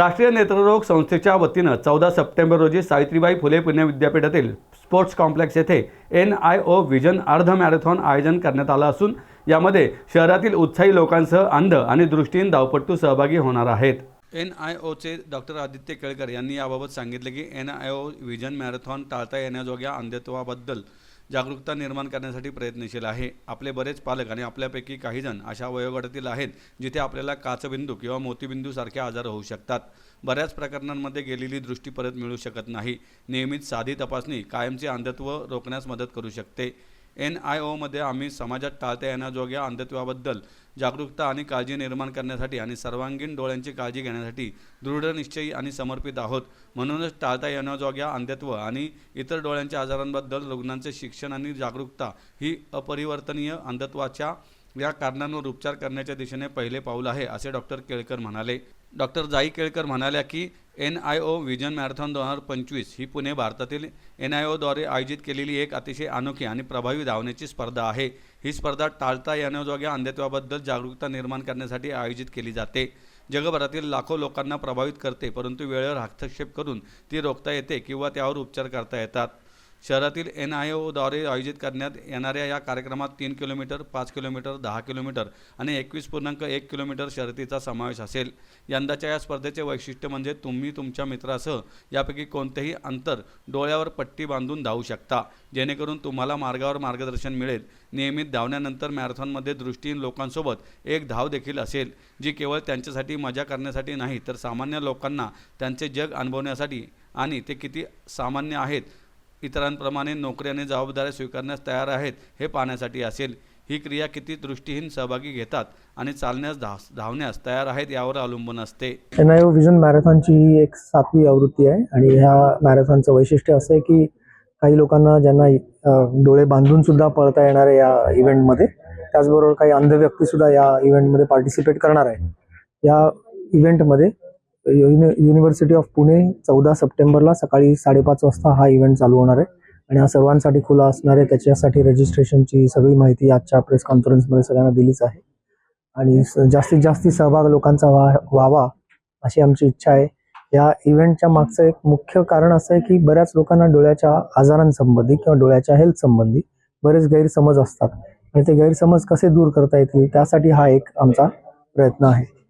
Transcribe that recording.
राष्ट्रीय नेत्ररोग संस्थेच्या वतीनं चौदा सप्टेंबर रोजी सावित्रीबाई फुले पुणे विद्यापीठातील स्पोर्ट्स कॉम्प्लेक्स येथे एन आय ओ विजन अर्ध मॅरेथॉन आयोजन करण्यात आलं असून यामध्ये शहरातील उत्साही लोकांसह अंध आणि दृष्टीहीन धावपट्टू सहभागी होणार आहेत. एन आय ओचे डॉक्टर आदित्य केळकर यांनी याबाबत सांगितले की N I O vision marathon टाळता येण्याजोग्या अंधत्वाबद्दल जागरूकता निर्माण करण्यासाठी प्रयत्नशील आहे. आपले बरेच पालक आणि आपल्यापैकी काही जण अशा वयोगटातील आहेत जिथे आपल्याला काचबिंदू किंवा मोतीबिंदू सारखे आजार होऊ शकतात. बऱ्याच प्रकरणांमध्ये गेलेली दृष्टी परत मिळू शकत नाही. नियमित साधी तपासणी कायमचे अंधत्व रोखण्यास मदत करू शकते. एन आय ओमध्ये आम्ही समाजात टाळता येण्याजोग्या अंधत्वाबद्दल जागरूकता आणि काळजी निर्माण करण्यासाठी आणि सर्वांगीण डोळ्यांची काळजी घेण्यासाठी दृढनिश्चयी आणि समर्पित आहोत. म्हणूनच टाळता येण्याजोग्या अंधत्व आणि इतर डोळ्यांच्या आजारांबद्दल रुग्णांचे शिक्षण आणि जागरूकता ही अपरिवर्तनीय अंधत्वाच्या या कारणांवर उपचार करण्याच्या दिशेने पहिले पाऊल आहे असे डॉक्टर केळकर म्हणाले. डॉक्टर जाई केळकर म्हणाल्या की N I O vision marathon दोन हजार पंचवीस ही पुणे भारतातील एन आय ओद्वारे आयोजित केलेली एक अतिशय अनोखी आणि प्रभावी धावण्याची स्पर्धा आहे. ही स्पर्धा टाळता येण्याजोग्या अंधत्वाबद्दल जागरूकता निर्माण करण्यासाठी आयोजित केली जाते. जगभरातील लाखो लोकांना प्रभावित करते परंतु वेळेवर हस्तक्षेप करून ती रोखता येते किंवा त्यावर उपचार करता येतात. शहरातील एन आय ओद्वारे आयोजित करण्यात येणाऱ्या या कार्यक्रमात तीन किलोमीटर पाच किलोमीटर दहा किलोमीटर आणि एकवीस पूर्णांक एक किलोमीटर शर्यतीचा समावेश असेल. यंदाच्या या स्पर्धेचे वैशिष्ट्य म्हणजे तुम्ही तुमच्या मित्रासह यापैकी कोणतेही अंतर डोळ्यावर पट्टी बांधून धावू शकता जेणेकरून तुम्हाला मार्गावर मार्गदर्शन मिळेल. नियमित धावण्यानंतर मॅरेथॉनमध्ये दृष्टीहीन लोकांसोबत एक धाव देखील असेल जी केवळ त्यांच्यासाठी मजा करण्यासाठी नाही तर सामान्य लोकांना त्यांचे जग अनुभवण्यासाठी आणि ते किती सामान्य आहेत इतरांप्रमाणे नोकऱ्याने जबाबदाऱ्या स्वीकारण्यास तयार आहेत हे पाहण्यासाठी असेल. ही क्रिया किती दृष्टीहीन सहभागी घेतात आणि चालण्यास धा धावण्यास तयार आहेत यावर अवलंबून असते. एन आय ओ विजन मॅरेथॉनची ही एक सातवी आवृत्ती आहे आणि ह्या मॅरेथॉनचं वैशिष्ट्य असं आहे की काही लोकांना ज्यांना डोळे बांधून सुद्धा पळता येणार आहे या इव्हेंटमध्ये त्याचबरोबर काही अंध व्यक्ती सुद्धा या इव्हेंटमध्ये पार्टिसिपेट करणार आहे. या इव्हेंटमध्ये युनि युनिव्हर्सिटी ऑफ पुणे चौदा सप्टेंबरला सकाळी साडेपाच वाजता हा इव्हेंट चालू होणार आहे. आणि हा सर्वांसाठी खुला असणार आहे. त्याच्यासाठी रजिस्ट्रेशनची सगळी माहिती आजच्या प्रेस कॉन्फरन्समध्ये सगळ्यांना दिलीच आहे. आणि स- जास्तीत जास्त सहभाग लोकांचा व्हा व्हावा अशी आमची इच्छा आहे. या इव्हेंटच्या मागचं एक मुख्य कारण असं आहे की बऱ्याच लोकांना डोळ्याच्या आजारांसंबंधी किंवा डोळ्याच्या हेल्थ संबंधी बरेच गैरसमज असतात. आणि ते गैरसमज कसे दूर करता येतील त्यासाठी हा एक आमचा प्रयत्न आहे.